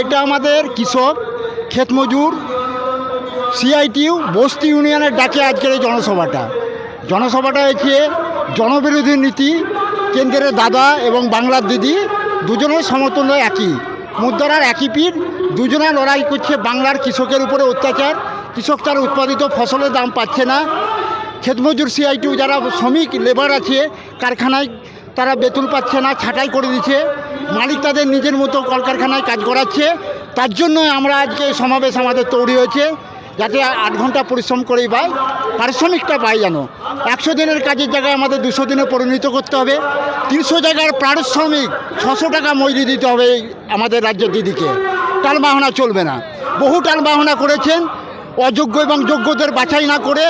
এটা আমাদের কৃষক ক্ষেতমজুর সিআইটিউ বস্তি ইউনিয়নের ডাকে আজকের এই জনসভাটা। জনসভাটা হচ্ছে জনবিরোধী নীতি, কেন্দ্রের দাদা এবং বাংলার দিদি দুজনের সমতুল্য একই। মুদ্রার একই পীর দুজনে লড়াই করছে বাংলার কৃষকের উপরে অত্যাচার। কৃষক তার উৎপাদিত ফসলের দাম পাচ্ছে না। ক্ষেতমজুর সিআইটিউ যারা শ্রমিক লেবার আছে, কারখানায় তারা বেতন পাচ্ছে না, ছাঁটাই করে দিচ্ছে। মালিক তাদের নিজের মতো কলকারখানায় কাজ করাচ্ছে। তার জন্য আমরা আজকে সমাবেশ আমাদের তৈরি হয়েছে, যাতে আট ঘণ্টা পরিশ্রম করেই পাই পারিশ্রমিকটা পাই যেন। একশো দিনের কাজের জায়গায় আমাদের দুশো দিনে পরিণত করতে হবে, তিনশো জায়গার পারিশ্রমিক ছশো টাকা মজুরি দিতে হবে আমাদের রাজ্যের দিদিকে। টালবাহনা চলবে না। বহু টালবাহনা করেছেন, অযোগ্য এবং যোগ্যদের বাছাই না করে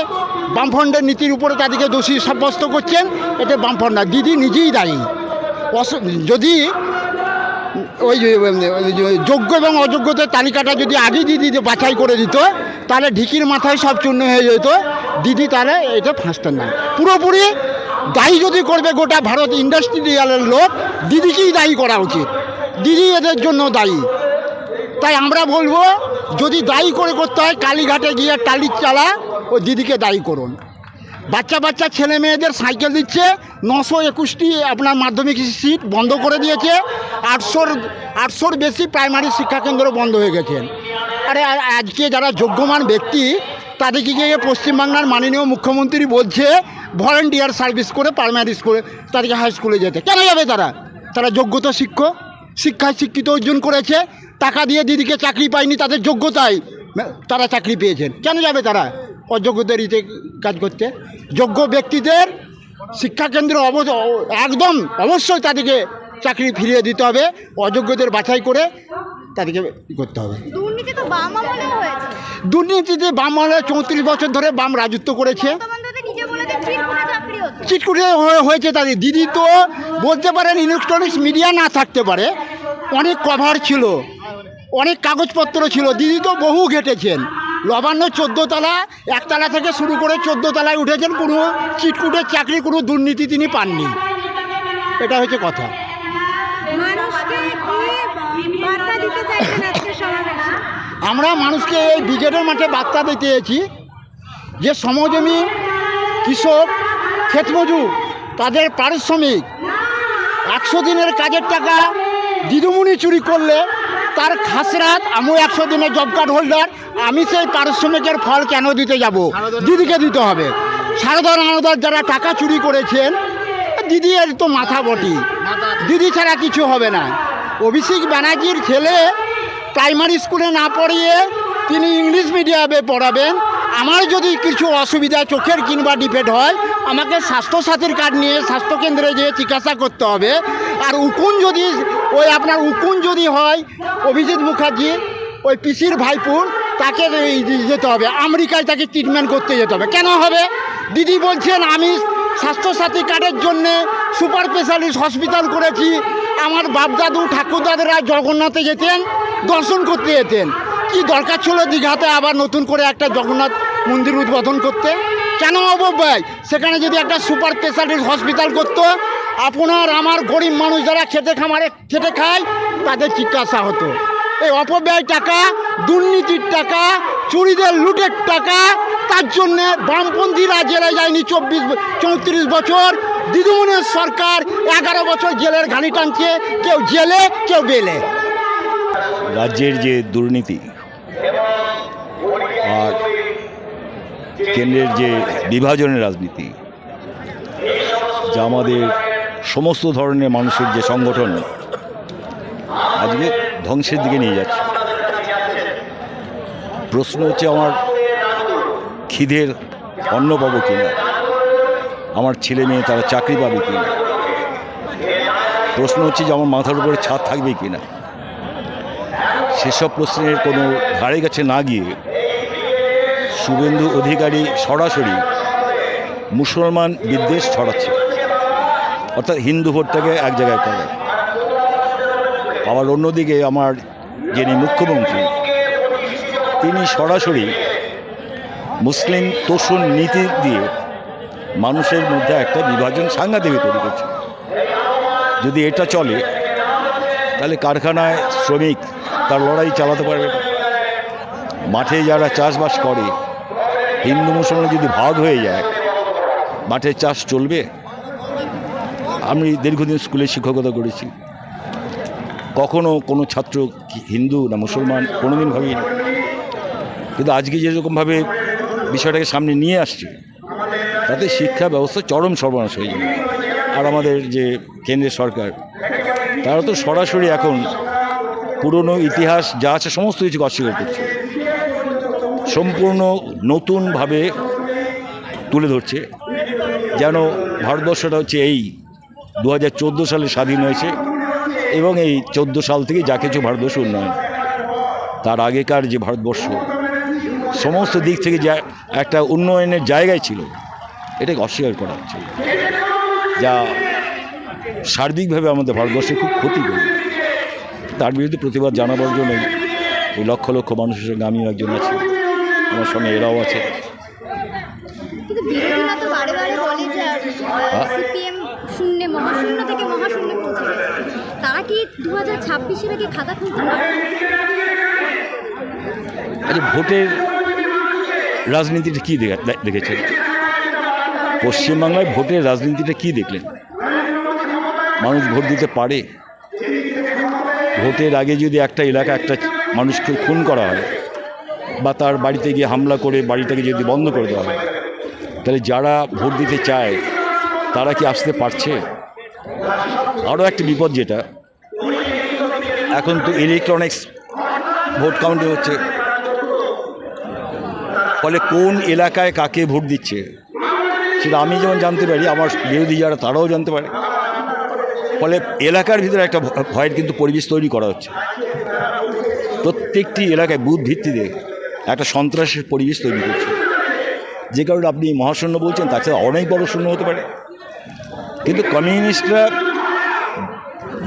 বামফ্রন্টের নীতির উপরে তাদেরকে দোষী সাব্যস্ত করছেন, এতে বামফ্রন্ট না, দিদি নিজেই দায়ী। যদি ওই যোগ্য এবং অযোগ্যদের তালিকাটা যদি আগে দিদি বাছাই করে দিত, তাহলে ঢিকির মাথায় সব চূর্ণ হয়ে যেত। দিদি তাহলে এটা ফাঁসতেন না। পুরোপুরি দায়ী যদি করবে গোটা ভারত ইন্ডাস্ট্রিয়ালের লোক, দিদিকেই দায়ী করা উচিত। দিদি এদের জন্য দায়ী। তাই আমরা বলব, যদি দায়ী করে করতে হয়, কালীঘাটে গিয়ে টালির চালা, ও দিদিকে দায়ী করুন। বাচ্চা বাচ্চা ছেলে মেয়েদের সাইকেল দিচ্ছে, নশো একুশটি আপনার মাধ্যমিক সিট বন্ধ করে দিয়েছে, আটশোর আটশোর বেশি প্রাইমারি শিক্ষাকেন্দ্র বন্ধ হয়ে গেছে। আরে আজকে যারা যোগ্যমান ব্যক্তি, তাদেরকে গিয়ে পশ্চিমবাংলার মাননীয় মুখ্যমন্ত্রী বলছে, ভলেন্টিয়ার সার্ভিস করে প্রাইমারি স্কুলে, তাদেরকে হাই স্কুলে যেতে। কেন যাবে তারা? তারা যোগ্যতা শিক্ষক, শিক্ষায় শিক্ষিত অর্জন করেছে, টাকা দিয়ে দিদিকে চাকরি পায়নি, তাদের যোগ্যতায় তারা চাকরি পেয়েছেন। কেন যাবে তারা? অযোগ্যদের কাজ করতে। যোগ্য ব্যক্তিদের শিক্ষাকেন্দ্র অব একদম অবশ্যই তাদেরকে চাকরি ফিরিয়ে দিতে হবে অযোগ্যদের বাছাই করে তাদেরকে করতে হবে। দুর্নীতিতে বাম আমলে চৌত্রিশ বছর ধরে বাম রাজত্ব করেছে। চিটকুটে হয়ে- হয়েছে তাদের। দিদি তো বলতে পারেন ইলেকট্রনিক্স মিডিয়া না থাকতে পারে অনেক কভার ছিল অনেক কাগজপত্র ছিল। দিদি তো বহু ঘেটেছেন। লবান্ন চোদ্দ তলা একতলা থেকে শুরু করে চোদ্দ তলায় উঠেছেন কোনো চিটকুটের চাকরি কোনো দুর্নীতি তিনি পাননি। এটা হচ্ছে কথা। আমরা মানুষকে এই ব্রিগেডের মাঠে বার্তা দিতে এসেছি যে সমজমি কৃষক ক্ষেতমজুর তাদের পারিশ্রমিক একশো দিনের কাজের টাকা দিদিমণি চুরি করলে তার খাসরাত আমি একশো দিনের জব কার্ড হোল্ডার আমি সেই পারিশ্রমিকের ফল কেন দিতে যাব? দিদিকে দিতে হবে। সারদার আনাদার যারা টাকা চুরি করেছেন দিদি এর তো মাথা বটি। দিদি ছাড়া কিছু হবে না। অভিষেক ব্যানার্জির ছেলে প্রাইমারি স্কুলে না পড়িয়ে তিনি ইংলিশ মিডিয়ামে পড়াবেন আমার যদি কিছু অসুবিধা চোখের কিংবা ডিফেক্ট হয় আমাকে স্বাস্থ্যসাথীর কার্ড নিয়ে স্বাস্থ্যকেন্দ্রে যেয়ে চিকিৎসা করতে হবে। আর উকুন যদি ওই আপনার উকুন যদি হয়, অভিজিৎ মুখার্জি, ওই পিসির ভাইপুর, তাকে যেতে হবে। আমেরিকায় তাকে ট্রিটমেন্ট করতে যেতে হবে। কেন হবে? দিদি বলছেন, আমি স্বাস্থ্যসাথী কার্ডের জন্যে সুপার স্পেশালিস্ট হসপিটাল করেছি। আমার বাপদাদু, ঠাকুরদাদারা জগন্নাথে যেতেন, দর্শন করতে যেতেন। কি দরকার ছিল দীঘাতে আবার নতুন করে একটা জগন্নাথ মন্দির উদ্বোধন করতে? কেন অবব্যয়? সেখানে যদি একটা সুপার স্পেশালিস্ট হসপিটাল করতো আপনার আমার গরিব মানুষ যারা খেতে খামারে খেতে খায়, তাদের জিজ্ঞাসা হতো। এই অপব্যয় টাকা, দুর্নীতির টাকা, চুরিদের লুটের টাকা, তার জন্যে বামপন্থীরা জেলে যায়নি চব্বিশ চৌত্রিশ বছর। দিদিমণির সরকার এগারো বছর জেলের ঘানি টানছে, কেউ জেলে, কেউ বেলে। রাজ্যের যে দুর্নীতি আর কেন্দ্রের যে বিভাজনের রাজনীতি, যা আমাদের সমস্ত ধরনের মানুষের যে সংগঠন আজকে ধ্বংসের দিকে নিয়ে যাচ্ছে। প্রশ্ন হচ্ছে আমার খিদের অন্ন পাবো কিনা? আমার ছেলে মেয়ে তারা চাকরি পাবে কিনা? প্রশ্ন হচ্ছে যে আমার মাথার উপরে ছাদ থাকবে কিনা? সেসব প্রশ্নের কোনো ধারে কাছে না গিয়ে শুভেন্দু অধিকারী সরাসরি মুসলমান বিদ্বেষ ছড়াচ্ছে। অর্থাৎ হিন্দু ভোটটাকে এক জায়গায় করে। আবার অন্যদিকে আমার যিনি মুখ্যমন্ত্রী, তিনি সরাসরি মুসলিম তোষণ নীতি দিয়ে মানুষের মধ্যে একটা বিভাজন সাংঘাতিক তৈরি করছে যদি এটা চলে, তাহলে কারখানায় শ্রমিক তার লড়াই চালাতে পারবে মাঠে যারা চাষবাস করে, হিন্দু মুসলমান যদি ভাগ হয়ে যায়, মাঠে চাষ চলবে? আমি দীর্ঘদিন স্কুলে শিক্ষকতা করেছি। কখনো কোনো ছাত্র হিন্দু না মুসলমান কোনোদিন ভাবিনি। কিন্তু আজকে যেরকমভাবে বিষয়টাকে সামনে নিয়ে আসছে, তাতে শিক্ষা ব্যবস্থা চরম সর্বনাশ হয়ে যাবে। আর আমাদের যে কেন্দ্রের সরকার, তারা তো সরাসরি এখন পুরনো ইতিহাস যা আছে সমস্ত কিছুকে অস্বীকার করছে। সম্পূর্ণ নতুনভাবে তুলে ধরছে। যেন ভারতবর্ষটা হচ্ছে এই দু হাজার চোদ্দ সালে স্বাধীন হয়েছে এবং এই চোদ্দ সাল থেকে যা কিছু ভারতবর্ষ উন্নয়ন। তার আগেকার যে ভারতবর্ষ, সমস্ত দিক থেকে যা একটা উন্নয়নের জায়গায় ছিল, এটাকে অস্বীকার করা হচ্ছে, যা সার্বিকভাবে আমাদের ভারতবর্ষে খুব ক্ষতি করে। তার বিরুদ্ধে প্রতিবাদ জানাবার জন্য এই লক্ষ লক্ষ মানুষের সঙ্গে আমিও একজন আছি, আমার সঙ্গে এরাও আছে। কিন্তু বিরোধীরা তো বারে বারে বলে যে? সিপিএম শূন্যে, মহাশূন্য থেকে মহাশূন্যে পৌঁছে গেছে। তারা কি দু হাজার ছাব্বিশের আগে খাতা খুলতে আচ্ছা ভোটের রাজনীতিটা কী দেখেছেন? পশ্চিমবাংলায় ভোটের রাজনীতিটা কী দেখলেন? মানুষ ভোট দিতে পারে? ভোটের আগে যদি একটা এলাকা একটা মানুষকে খুন করা হয়, বা তার বাড়িতে গিয়ে হামলা করে বাড়িটাকে যদি বন্ধ করে দেওয়া হয় তাহলে যারা ভোট দিতে চায়, তারা কি আসতে পারছে? আরও একটা বিপদ যেটা, এখন তো ইলেকট্রনিক্স ভোট কাউন্টে হচ্ছে। ফলে কোন এলাকায় কাকে ভোট দিচ্ছে, সেটা আমি যেমন জানতে পারি, আমার বিরোধী যারা, তারাও জানতে পারে। ফলে এলাকার ভিতরে একটা ভয়ের কিন্তু পরিবেশ তৈরি করা হচ্ছে। প্রত্যেকটি এলাকায় বুথ ভিত্তিতে একটা সন্ত্রাসের পরিবেশ তৈরি করছে যে কারণে আপনি মহাশূন্য বলছেন তাছাড়া অনেক বড় শূন্য হতে পারে। কিন্তু কমিউনিস্টরা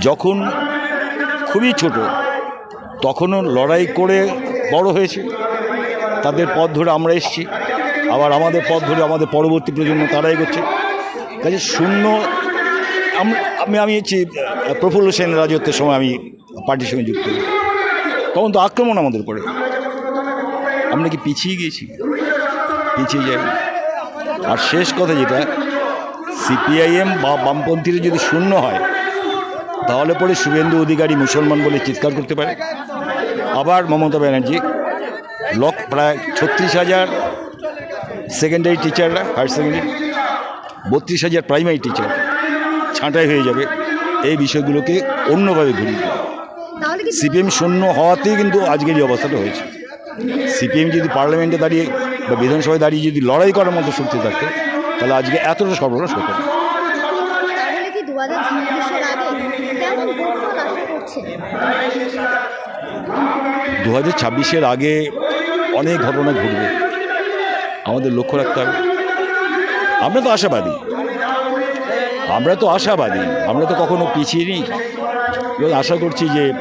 যখন খুবই ছোট, তখনও লড়াই করে বড় হয়েছে। তাদের পথ ধরে আমরা এসেছি। আবার আমাদের পথ ধরে আমাদের পরবর্তী প্রজন্ম তারা এগোচ্ছে। কাজে শূন্য, আম- আমি হচ্ছি প্রফুল্ল সেন রাজত্বের সময় আমি পার্টির সঙ্গে যুক্ত। তখন তো আক্রমণ আমাদের উপরে। আমরা কি পিছিয়ে গিয়েছি? পিছিয়ে যাই আর শেষ কথা যেটা সিপিআইএম বা বামপন্থীরা যদি শূন্য হয় তাহলে পরে শুভেন্দু অধিকারী মুসলমান বলে চিৎকার করতে পারে। আবার মমতা ব্যানার্জি লক প্রায় ছত্রিশ হাজার সেকেন্ডারি টিচাররা হায়ার সেকেন্ডারি বত্রিশ হাজার প্রাইমারি টিচার ছাঁটাই হয়ে যাবে। এই বিষয়গুলোকে অন্যভাবে ঘুরিয়ে সিপিএম শূন্য হওয়াতেই কিন্তু আজকের এই অবস্থাটা হয়েছে। সিপিএম যদি পার্লামেন্টে দাঁড়িয়ে বা বিধানসভায় দাঁড়িয়ে যদি লড়াই করার মতো শক্তি থাকতো তাহলে আজকে এতটা সর্বনাশ হতো না। দু হাজার ছাব্বিশের আগে অনেক ঘটনা ঘটবে। আমাদের লক্ষ্য রাখতে হবে। আমরা তো আশাবাদী। আমরা তো আশাবাদী। আমরা তো কখনো পিছিয়ে নিই। এবং আশা করছি যে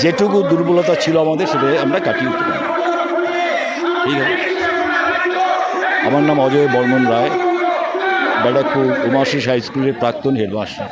যেটুকু দুর্বলতা ছিল আমাদের সেটা আমরা কাটিয়ে উঠতে পারি ঠিক আছে? আমার নাম অজয় বর্মন রায় ব্যাডাকপুর উমাশিস হাই স্কুলের প্রাক্তন হেডমাস্টার।